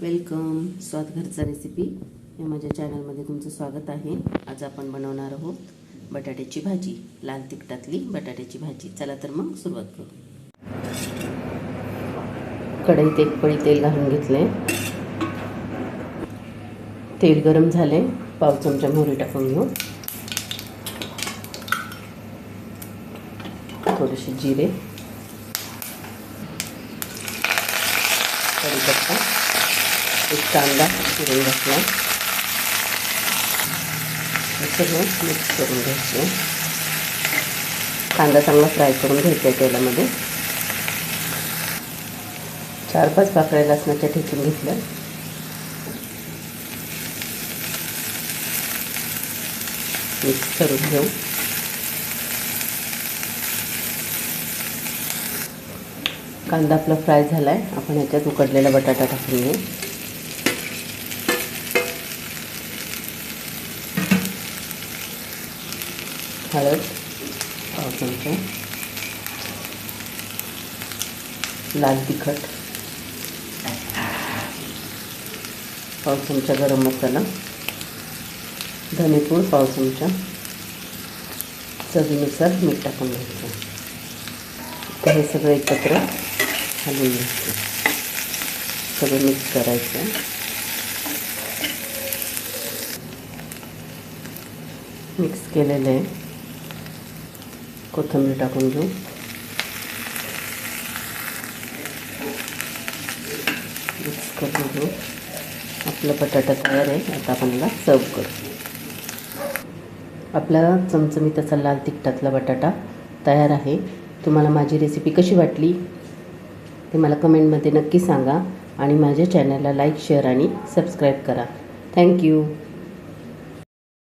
Welcome स्वादघरचा recipe या माझ्या चॅनलमध्ये तुमचं स्वागत आहे. आज आपण बनवणार आहोत बटाट्याची भाजी. लाल तिखटातली बटाट्याची भाजी. चला तर मग सुरुवात करू. कढईत एक पळी तेल घालून घेतले तेल गरम झाले पाव चमचा मोहरी टाकून घेऊ. थोडेसे जिरे. कढीपत्ता. एक कांदा चिरून घातला हे मिक्स करून घ्यायचं कांदा चांगला फ्राय करून घ्यायचा आहे तेलामध्ये चार पाच पाकळ्या लसणाच्या ठेचून घेतल्या मिक्स करून घेऊ कांदा आपला फ्राय झाला आहे आपण ह्याच्यात उकडलेला बटाटा टाकून घेऊ हळद पाव चमचा लाल तिखट. पाव चमचा गरम मसाला. धनेपूड पाव चमचा. चवीनुसार मीठ टाकून घ्यायचं. तर हे सगळं एकत्र घालून घ्यायचं. सगळं मिक्स करायचं. मिक्स केलेलं आहे. कोथिंबीर टाकून घेऊ. मिक्स करून घेऊ. आपला बटाटा तयार आहे. आता आपण याला सर्व करू. आपला चमचमीत असा लाल तिखटातला बटाटा तयार आहे. तुम्हाला माझी रेसिपी कशी वाटली? ते मला कमेंटमध्ये नक्की सांगा. आणि माझ्या चॅनलला लाईक शेअर आणि सबस्क्राईब करा. Thank you